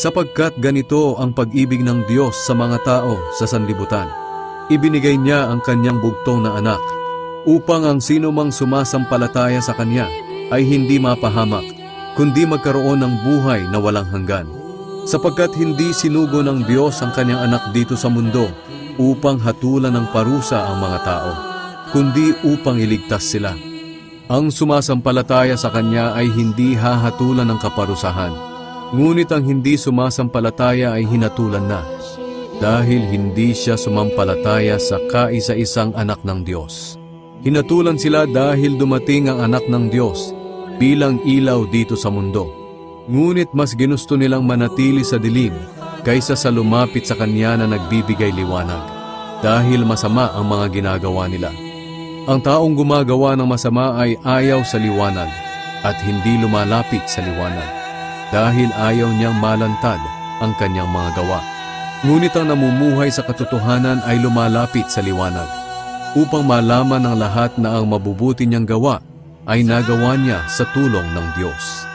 Sapagkat ganito ang pag-ibig ng Diyos sa mga tao sa sanlibutan. Ibinigay niya ang kanyang bugtong na anak upang ang sino mang sumasampalataya sa kanya ay hindi mapahamak, kundi magkaroon ng buhay na walang hanggan. Sapagkat hindi sinugo ng Diyos ang kanyang anak dito sa mundo upang hatulan ng parusa ang mga tao, kundi upang iligtas sila. Ang sumasampalataya sa Kanya ay hindi hahatulan ng kaparusahan, ngunit ang hindi sumasampalataya ay hinatulan na, dahil hindi siya sumampalataya sa kaisa-isang anak ng Diyos. Hinatulan sila dahil dumating ang anak ng Diyos bilang ilaw dito sa mundo. Ngunit mas ginusto nilang manatili sa dilim kaysa sa lumapit sa Kanya na nagbibigay liwanag, dahil masama ang mga ginagawa nila. Ang taong gumagawa ng masama ay ayaw sa liwanag at hindi lumalapit sa liwanag dahil ayaw niyang malantad ang kanyang mga gawa. Ngunit ang namumuhay sa katotohanan ay lumalapit sa liwanag upang malaman ng lahat na ang mabubuti niyang gawa ay nagawa niya sa tulong ng Diyos.